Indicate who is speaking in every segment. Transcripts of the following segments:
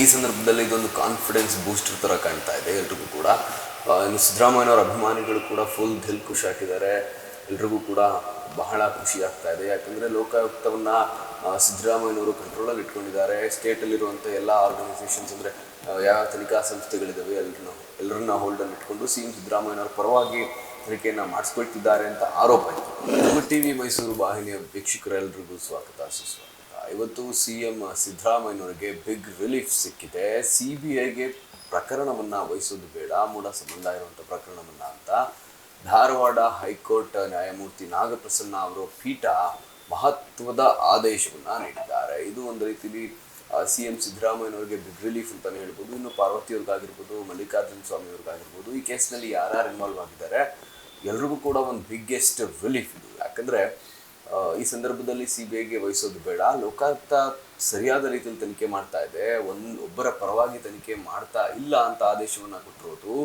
Speaker 1: ಈ ಸಂದರ್ಭದಲ್ಲಿ ಇದೊಂದು ಕಾನ್ಫಿಡೆನ್ಸ್ ಬೂಸ್ಟರ್ ಥರ ಕಾಣ್ತಾ ಇದೆ ಎಲ್ರಿಗೂ ಕೂಡ. ಇನ್ನು ಸಿದ್ದರಾಮಯ್ಯನವರ ಅಭಿಮಾನಿಗಳು ಕೂಡ ಫುಲ್ ದಿಲ್ ಖುಷಿ ಹಾಕಿದ್ದಾರೆ. ಎಲ್ರಿಗೂ ಕೂಡ ಬಹಳ ಖುಷಿ ಆಗ್ತಾ ಇದೆ. ಯಾಕಂದರೆ ಲೋಕಾಯುಕ್ತವನ್ನು ಸಿದ್ದರಾಮಯ್ಯನವರು ಕಂಟ್ರೋಲಲ್ಲಿ ಇಟ್ಕೊಂಡಿದ್ದಾರೆ. ಸ್ಟೇಟಲ್ಲಿರುವಂಥ ಎಲ್ಲ ಆರ್ಗನೈಸೇಷನ್ಸ್ ಅಂದರೆ ಯಾವ ತನಿಖಾ ಸಂಸ್ಥೆಗಳಿದ್ದಾವೆ ಎಲ್ಲರನ್ನ ಎಲ್ಲರನ್ನ ಹೋಲ್ಡಲ್ಲಿ ಇಟ್ಕೊಂಡು ಸಿ ಎಂ ಸಿದ್ದರಾಮಯ್ಯನವರ ಪರವಾಗಿ ತನಿಖೆಯನ್ನು ಮಾಡಿಸ್ಕೊಳ್ತಿದ್ದಾರೆ ಅಂತ ಆರೋಪ ಇತ್ತು. ನಮ್ಮ ಟಿ ವಿ ಮೈಸೂರು ವಾಹಿನಿಯ ವೀಕ್ಷಕರೆಲ್ಲರಿಗೂ ಸ್ವಾಗತ ಸುಸ್ವಾಗತ ಇವತ್ತು ಸಿ ಎಂ ಸಿದ್ದರಾಮಯ್ಯನವರಿಗೆ ಬಿಗ್ ರಿಲೀಫ್ ಸಿಕ್ಕಿದೆ. ಸಿ ಬಿ ಐಗೆ ಪ್ರಕರಣವನ್ನು ವಹಿಸೋದು ಬೇಡ ಮೂಢ ಸಂಬಂಧ ಇರುವಂಥ ಪ್ರಕರಣವನ್ನು ಅಂತ. ಧಾರವಾಡ ಹೈಕೋರ್ಟ್ ನ್ಯಾಯಮೂರ್ತಿ ನಾಗಪ್ರಸನ್ನ ಅವರ ಪೀಠ ಮಹತ್ವದ ಆದೇಶವನ್ನು ನೀಡಿದ್ದಾರೆ. ಇದು ಒಂದು ರೀತಿಲಿ ಸಿ ಎಂ ಸಿದ್ದರಾಮಯ್ಯನವರಿಗೆ ಬಿಗ್ ರಿಲೀಫ್ ಅಂತಲೇ ಹೇಳ್ಬೋದು. ಇನ್ನು ಪಾರ್ವತಿ ಪಾರ್ವತಿಯವ್ರಿಗಾಗಿರ್ಬೋದು ಮಲ್ಲಿಕಾರ್ಜುನ ಸ್ವಾಮಿಯವ್ರಿಗಾಗಿರ್ಬೋದು ಈ ಕೇಸ್ನಲ್ಲಿ ಯಾರ್ಯಾರು ಇನ್ವಾಲ್ವ್ ಆಗಿದ್ದಾರೆ, ಎಲ್ರಿಗೂ ಕೂಡ ಒಂದು ಬಿಗ್ಗೆಸ್ಟ್ ರಿಲೀಫ್ ಇದು. ಯಾಕಂದರೆ ಈ ಸಂದರ್ಭದಲ್ಲಿ ಸಿ ಬಿ ಐಗೆ ವಹಿಸೋದು ಬೇಡ. ಲೋಕಾಯುಕ್ತ ಸರಿಯಾದ ರೀತಿಯಲ್ಲಿ ತನಿಖೆ ಮಾಡ್ತಾ ಇದೆ. ಒಂದು ಒಬ್ಬರ ಪರವಾಗಿ ತನಿಖೆ ಮಾಡ್ತಾ ಇಲ್ಲ ಅಂತ ಆದೇಶವನ್ನು ಕೊಟ್ಟಿರೋದು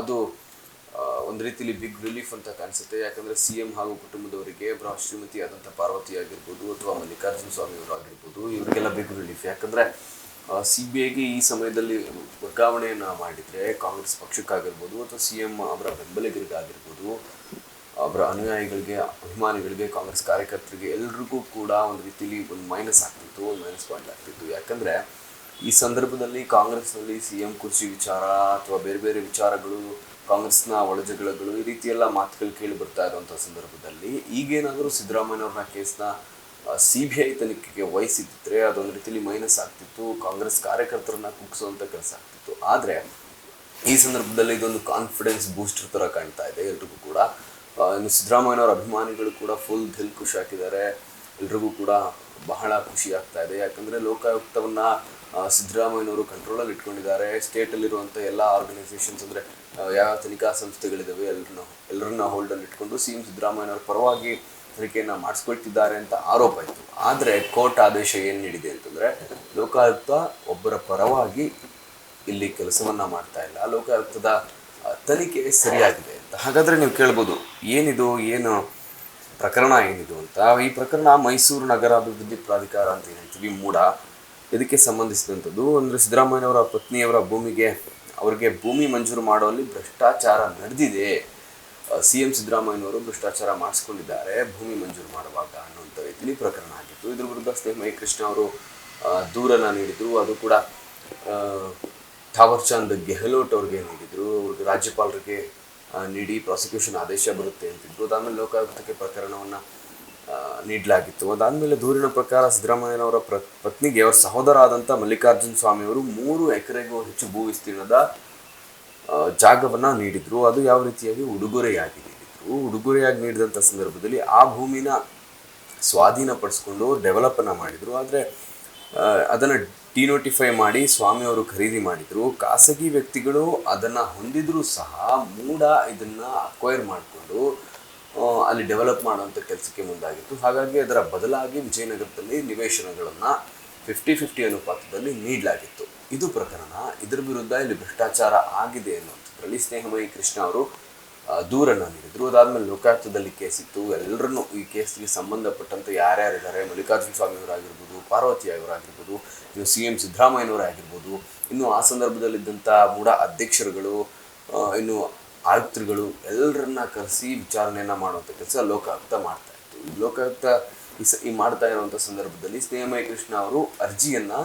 Speaker 1: ಅದು ಒಂದು ರೀತಿಲಿ ಬಿಗ್ ರಿಲೀಫ್ ಅಂತ ಕಾಣಿಸುತ್ತೆ. ಯಾಕಂದರೆ ಸಿ ಎಂ ಹಾಗೂ ಕುಟುಂಬದವರಿಗೆ ಒಬ್ಬರ ಶ್ರೀಮತಿ ಆದಂಥ ಪಾರ್ವತಿ ಆಗಿರ್ಬೋದು ಅಥವಾ ಮಲ್ಲಿಕಾರ್ಜುನ ಸ್ವಾಮಿ ಅವರು ಆಗಿರ್ಬೋದು, ಇವರಿಗೆಲ್ಲ ಬಿಗ್ ರಿಲೀಫ್ ಯಾಕಂದರೆ ಸಿ ಬಿ ಐಗೆ ಈ ಸಮಯದಲ್ಲಿ ವರ್ಗಾವಣೆಯನ್ನು ಮಾಡಿದರೆ ಕಾಂಗ್ರೆಸ್ ಪಕ್ಷಕ್ಕಾಗಿರ್ಬೋದು ಅಥವಾ ಸಿ ಎಂ ಅವರ ಬೆಂಬಲಿಗರಿಗಾಗಿರ್ಬೋದು ಅವರ ಅನುಯಾಯಿಗಳಿಗೆ, ಅಭಿಮಾನಿಗಳಿಗೆ, ಕಾಂಗ್ರೆಸ್ ಕಾರ್ಯಕರ್ತರಿಗೆ ಎಲ್ರಿಗೂ ಕೂಡ ಒಂದು ರೀತಿಲಿ ಒಂದು ಮೈನಸ್ ಆಗ್ತಿತ್ತು, ಒಂದು ಮೈನಸ್ ಪಾಯಿಂಟ್ ಆಗ್ತಿತ್ತು. ಯಾಕಂದರೆ ಈ ಸಂದರ್ಭದಲ್ಲಿ ಕಾಂಗ್ರೆಸ್ನಲ್ಲಿ ಸಿ ಎಂ ಕುರ್ಚಿ ವಿಚಾರ ಅಥವಾ ಬೇರೆ ಬೇರೆ ವಿಚಾರಗಳು, ಕಾಂಗ್ರೆಸ್ನ ಒಳಜಗಳಗಳು ಈ ರೀತಿ ಎಲ್ಲ ಮಾತುಗಳು ಕೇಳಿ ಬರ್ತಾ ಇರುವಂಥ ಸಂದರ್ಭದಲ್ಲಿ ಈಗೇನಾದರೂ ಸಿದ್ದರಾಮಯ್ಯವ್ರನ್ನ ಕೇಸ್ನ ಸಿ ಬಿ ಐ ತನಿಖೆಗೆ ವಹಿಸಿದ್ದರೆ ಅದೊಂದು ರೀತಿಲಿ ಮೈನಸ್ ಆಗ್ತಿತ್ತು, ಕಾಂಗ್ರೆಸ್ ಕಾರ್ಯಕರ್ತರನ್ನ ಕುಗ್ಸುವಂಥ ಕೆಲಸ ಆಗ್ತಿತ್ತು. ಆದರೆ ಈ ಸಂದರ್ಭದಲ್ಲಿ ಇದೊಂದು ಕಾನ್ಫಿಡೆನ್ಸ್ ಬೂಸ್ಟರ್ ಥರ ಕಾಣ್ತಾ ಇದೆ ಎಲ್ರಿಗೂ ಕೂಡ. ಇನ್ನು ಸಿದ್ದರಾಮಯ್ಯನವರ ಅಭಿಮಾನಿಗಳು ಕೂಡ ಫುಲ್ ದಿಲ್ ಖುಷಿ ಹಾಕಿದ್ದಾರೆ. ಎಲ್ರಿಗೂ ಕೂಡ ಬಹಳ ಖುಷಿ ಆಗ್ತಾ ಇದೆ. ಯಾಕಂದರೆ ಲೋಕಾಯುಕ್ತವನ್ನು ಸಿದ್ದರಾಮಯ್ಯನವರು ಕಂಟ್ರೋಲಲ್ಲಿ ಇಟ್ಕೊಂಡಿದ್ದಾರೆ. ಸ್ಟೇಟಲ್ಲಿರುವಂಥ ಎಲ್ಲ ಆರ್ಗನೈಸೇಷನ್ಸ್ ಅಂದರೆ ಯಾವ ತನಿಖಾ ಸಂಸ್ಥೆಗಳಿದ್ದಾವೆ ಎಲ್ಲರನ್ನ ಎಲ್ಲರನ್ನ ಹೋಲ್ಡಲ್ಲಿ ಇಟ್ಕೊಂಡು ಸಿ ಎಂ ಸಿದ್ದರಾಮಯ್ಯನವರ ಪರವಾಗಿ ತನಿಖೆಯನ್ನು ಮಾಡಿಸ್ಕೊಳ್ತಿದ್ದಾರೆ ಅಂತ ಆರೋಪ ಇತ್ತು. ಆದರೆ ಕೋರ್ಟ್ ಆದೇಶ ಏನು ನೀಡಿದೆ ಅಂತಂದರೆ, ಲೋಕಾಯುಕ್ತ ಒಬ್ಬರ ಪರವಾಗಿ ಇಲ್ಲಿ ಕೆಲಸವನ್ನು ಮಾಡ್ತಾ ಇಲ್ಲ. ಲೋಕಾಯುಕ್ತದ ತನಿಖೆ ಸರಿಯಾಗಿದೆ. ಹಾಗಾದ್ರೆ ನೀವು ಕೇಳ್ಬೋದು, ಏನಿದು, ಏನು ಪ್ರಕರಣ ಏನಿದು ಅಂತ. ಈ ಪ್ರಕರಣ ಮೈಸೂರು ನಗರಾಭಿವೃದ್ಧಿ ಪ್ರಾಧಿಕಾರ ಅಂತ ಏನು ಹೇಳ್ತೀವಿ, ಮೂಡ. ಇದಕ್ಕೆ ಸಂಬಂಧಿಸಿದಂಥದ್ದು ಅಂದರೆ ಸಿದ್ದರಾಮಯ್ಯನವರ ಪತ್ನಿಯವರ ಭೂಮಿಗೆ, ಅವರಿಗೆ ಭೂಮಿ ಮಂಜೂರು ಮಾಡುವಲ್ಲಿ ಭ್ರಷ್ಟಾಚಾರ ನಡೆದಿದೆ. ಸಿ ಎಂ ಸಿದ್ದರಾಮಯ್ಯನವರು ಭ್ರಷ್ಟಾಚಾರ ಮಾಡಿಸ್ಕೊಂಡಿದ್ದಾರೆ, ಭೂಮಿ ಮಂಜೂರು ಮಾಡುವಾಗ ಅನ್ನುವಂಥ ರೀತಿಯಲ್ಲಿ ಪ್ರಕರಣ ಆಗಿತ್ತು. ಇದ್ರ ವಿರುದ್ಧ ಸ್ನೇಹ ಕೃಷ್ಣ ಅವರು ದೂರನ್ನು ನೀಡಿದರು. ಅದು ಕೂಡ ಥಾವರ್ ಚಂದ್ ಗೆಹ್ಲೋಟ್ ಅವ್ರಿಗೆ ನೀಡಿದ್ರು, ಅವ್ರಿಗೆ ರಾಜ್ಯಪಾಲರಿಗೆ ನೀಡಿ ಪ್ರಾಸಿಕ್ಯೂಷನ್ ಆದೇಶ ಬರುತ್ತೆ ಅಂತಿದ್ರು ಅದಾದಮೇಲೆ ಲೋಕಾಯುಕ್ತಕ್ಕೆ ಪ್ರಕರಣವನ್ನು ನೀಡಲಾಗಿತ್ತು. ಅದಾದಮೇಲೆ ದೂರಿನ ಪ್ರಕಾರ ಸಿದ್ದರಾಮಯ್ಯನವರ ಪ್ರ, ಪತ್ನಿಗೆ ಅವರ ಸಹೋದರ ಆದಂಥ ಮಲ್ಲಿಕಾರ್ಜುನ ಸ್ವಾಮಿಯವರು ಮೂರು ಎಕರೆಗೂ ಹೆಚ್ಚು ಭೂ ವಿಸ್ತೀರ್ಣದ ಜಾಗವನ್ನು ನೀಡಿದರು. ಅದು ಯಾವ ರೀತಿಯಾಗಿ ಉಡುಗೊರೆಯಾಗಿ ನೀಡಿದರು ಉಡುಗೊರೆಯಾಗಿ ನೀಡಿದಂಥ ಸಂದರ್ಭದಲ್ಲಿ ಆ ಭೂಮಿನ ಸ್ವಾಧೀನಪಡಿಸ್ಕೊಂಡು ಡೆವಲಪನ್ನು ಮಾಡಿದರು. ಆದರೆ ಅದನ್ನು ಡಿನೋಟಿಫೈ ಮಾಡಿ ಸ್ವಾಮಿಯವರು ಖರೀದಿ ಮಾಡಿದರು. ಖಾಸಗಿ ವ್ಯಕ್ತಿಗಳು ಅದನ್ನು ಹೊಂದಿದರೂ ಸಹ ಮೂಡ ಇದನ್ನು ಅಕ್ವೈರ್ ಮಾಡಿಕೊಂಡು ಅಲ್ಲಿ ಡೆವಲಪ್ ಮಾಡುವಂಥ ಕೆಲಸಕ್ಕೆ ಮುಂದಾಗಿತ್ತು. ಹಾಗಾಗಿ ಅದರ ಬದಲಾಗಿ ವಿಜಯನಗರದಲ್ಲಿ ನಿವೇಶನಗಳನ್ನು ಫಿಫ್ಟಿ ಫಿಫ್ಟಿ ಅನುಪಾತದಲ್ಲಿ ನೀಡಲಾಗಿತ್ತು. ಇದು ಪ್ರಕರಣ ಇದರ ವಿರುದ್ಧ ಇಲ್ಲಿ ಭ್ರಷ್ಟಾಚಾರ ಆಗಿದೆ ಅನ್ನುವಂಥದ್ರಲ್ಲಿ ಸ್ನೇಹಮಯಿ ಕೃಷ್ಣ ಅವರು ದೂರನ್ನು ನೀಡಿದ್ರು. ಅದಾದಮೇಲೆ ಲೋಕಾಯುಕ್ತದಲ್ಲಿ ಕೇಸ್ ಇತ್ತು. ಎಲ್ಲರನ್ನೂ ಈ ಕೇಸ್ಗೆ ಸಂಬಂಧಪಟ್ಟಂತೆ ಯಾರ್ಯಾರಿದ್ದಾರೆ ಮಲ್ಲಿಕಾರ್ಜುನ ಸ್ವಾಮಿ ಅವರಾಗಿರ್ಬೋದು, ಪಾರ್ವತಿ ಅವರಾಗಿರ್ಬೋದು, ಇನ್ನು ಸಿ ಎಂ ಸಿದ್ದರಾಮಯ್ಯನವರು ಆಗಿರ್ಬೋದು, ಇನ್ನು ಆ ಸಂದರ್ಭದಲ್ಲಿದ್ದಂಥ ಮೂಡ ಅಧ್ಯಕ್ಷರುಗಳು ಇನ್ನು ಆಯುಕ್ತರುಗಳು ಎಲ್ಲರನ್ನ ಕರೆಸಿ ವಿಚಾರಣೆಯನ್ನು ಮಾಡುವಂಥ ಕೆಲಸ ಲೋಕಾಯುಕ್ತ ಮಾಡ್ತಾ ಇತ್ತು. ಲೋಕಾಯುಕ್ತ ಈ ಸ, ಈ ಮಾಡ್ತಾ ಇರುವಂಥ ಸಂದರ್ಭದಲ್ಲಿ ಸ್ನೇಹಮಯ ಕೃಷ್ಣ ಅವರು ಅರ್ಜಿಯನ್ನು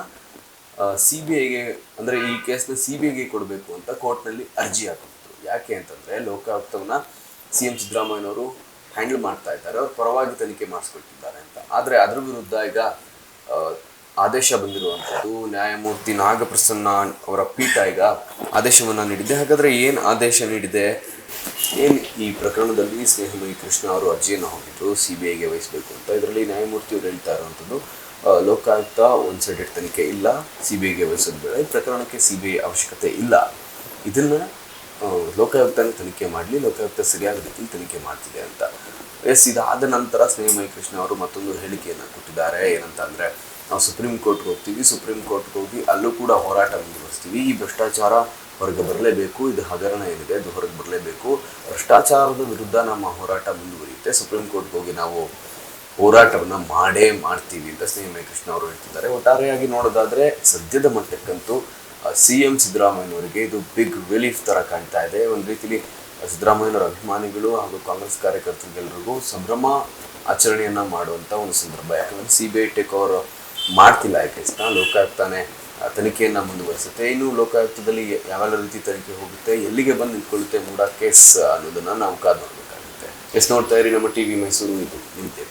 Speaker 1: ಸಿ ಬಿ ಐಗೆ, ಅಂದರೆ ಈ ಕೇಸ್ನ ಸಿ ಬಿ ಐಗೆ ಕೊಡಬೇಕು ಅಂತ ಕೋರ್ಟ್ನಲ್ಲಿ ಅರ್ಜಿ ಹಾಕಿದ್ರು. ಯಾಕೆ ಅಂತಂದರೆ ಲೋಕಾಯುಕ್ತವನ್ನ ಸಿ ಎಂ ಸಿದ್ದರಾಮಯ್ಯನವರು ಹ್ಯಾಂಡಲ್ ಮಾಡ್ತಾ ಇದ್ದಾರೆ. ಅವ್ರ ಪರವಾಗಿ ತನಿಖೆ ಮಾಡಿಸ್ಕೊಳ್ತಿದ್ದಾರೆ ಅಂತ. ಆದರೆ ಅದ್ರ ವಿರುದ್ಧ ಈಗ ಆದೇಶ ಬಂದಿರುವಂಥದ್ದು, ನ್ಯಾಯಮೂರ್ತಿ ನಾಗಪ್ರಸನ್ನ ಅವರ ಪೀಠ ಈಗ ಆದೇಶವನ್ನು ನೀಡಿದೆ. ಹಾಗಾದರೆ ಏನು ಆದೇಶ ನೀಡಿದೆ? ಏನು ಈ ಪ್ರಕರಣದಲ್ಲಿ ಸ್ನೇಹಮಯಿ ಕೃಷ್ಣ ಅವರು ಅರ್ಜಿಯನ್ನು ಹೋಗಿದ್ರು ಸಿ ಬಿ ಐಗೆ ವಹಿಸಬೇಕು ಅಂತ. ಇದರಲ್ಲಿ ನ್ಯಾಯಮೂರ್ತಿಯವರು ಹೇಳ್ತಾ ಇರುವಂಥದ್ದು ಲೋಕಾಯುಕ್ತ ಒಂದು ಸೈಡೆಡ್ ತನಿಖೆ ಇಲ್ಲ, ಸಿ ಬಿ ಐಗೆ ವಹಿಸೋದು ಬೇಡ. ಈ ಪ್ರಕರಣಕ್ಕೆ ಸಿ ಬಿ ಐ ಅವಶ್ಯಕತೆ ಇಲ್ಲ. ಇದನ್ನು ಲೋಕಾಯುಕ್ತನೇ ತನಿಖೆ ಮಾಡಲಿ, ಲೋಕಾಯುಕ್ತ ಸರಿಯಾದ ರೀತಿಯಲ್ಲಿ ತನಿಖೆ ಮಾಡ್ತಿದೆ ಅಂತ. ಎಸ್, ಇದಾದ ನಂತರ ಸ್ನೇಹಮಯ ಕೃಷ್ಣ ಅವರು ಮತ್ತೊಂದು ಹೇಳಿಕೆಯನ್ನು ಕೊಟ್ಟಿದ್ದಾರೆ. ಏನಂತ ಅಂದರೆ ನಾವು ಸುಪ್ರೀಂ ಕೋರ್ಟ್ಗೆ ಹೋಗ್ತೀವಿ, ಸುಪ್ರೀಂ ಕೋರ್ಟ್ಗೆ ಹೋಗಿ ಅಲ್ಲೂ ಕೂಡ ಹೋರಾಟ ಮುಂದುವರಿಸ್ತೀವಿ. ಈ ಭ್ರಷ್ಟಾಚಾರ ಹೊರಗೆ ಬರಲೇಬೇಕು, ಇದು ಹಗರಣ ಏನಿದೆ, ಅದು ಹೊರಗೆ ಬರಲೇಬೇಕು. ಭ್ರಷ್ಟಾಚಾರದ ವಿರುದ್ಧ ನಮ್ಮ ಹೋರಾಟ ಮುಂದುವರಿಯುತ್ತೆ. ಸುಪ್ರೀಂ ಕೋರ್ಟ್ಗೆ ಹೋಗಿ ನಾವು ಹೋರಾಟವನ್ನು ಮಾಡೇ ಮಾಡ್ತೀವಿ ಅಂತ ಸ್ನೇಹ ಕೃಷ್ಣ ಅವರು ಹೇಳ್ತಿದ್ದಾರೆ. ಒಟ್ಟಾರೆಯಾಗಿ ನೋಡೋದಾದರೆ, ಸದ್ಯದ ಮಟ್ಟಕ್ಕಂತೂ ಸಿ ಎಂ ಸಿದ್ದರಾಮಯ್ಯನವರಿಗೆ ಇದು ಬಿಗ್ ರಿಲೀಫ್ ತರ ಕಾಣ್ತಾ ಇದೆ. ಒಂದು ರೀತಿಲಿ ಸಿದ್ದರಾಮಯ್ಯನವರ ಅಭಿಮಾನಿಗಳು ಹಾಗೂ ಕಾಂಗ್ರೆಸ್ ಕಾರ್ಯಕರ್ತರಿಗೆಲ್ಲರಿಗೂ ಸಂಭ್ರಮ ಆಚರಣೆಯನ್ನ ಮಾಡುವಂತ ಒಂದು ಸಂದರ್ಭ. ಯಾಕಂದರೆ ಸಿ ಬಿ ಐ ಟೆಕ್ ಅವರು ಮಾಡ್ತಿಲ್ಲ ಈ ಕೇಸ್ನ ಲೋಕಾಯುಕ್ತನೇ ತನಿಖೆಯನ್ನು ಮುಂದುವರಿಸುತ್ತೆ. ಇನ್ನು ಲೋಕಾಯುಕ್ತದಲ್ಲಿ ಯಾವೆಲ್ಲ ರೀತಿ ತನಿಖೆ ಹೋಗುತ್ತೆ, ಎಲ್ಲಿಗೆ ಬಂದು ನಿಂತ್ಕೊಳ್ಳುತ್ತೆ ಮೂಡ ಕೇಸ್ ಅನ್ನೋದನ್ನ ನಾವು ಕಾದು ನೋಡಬೇಕಾಗುತ್ತೆ. ಎಸ್ ನೋಡ್ತಾ ಇರಿ, ನಮ್ಮ ಟಿವಿ ಮೈಸೂರು ಇದು ನಿಂತೆ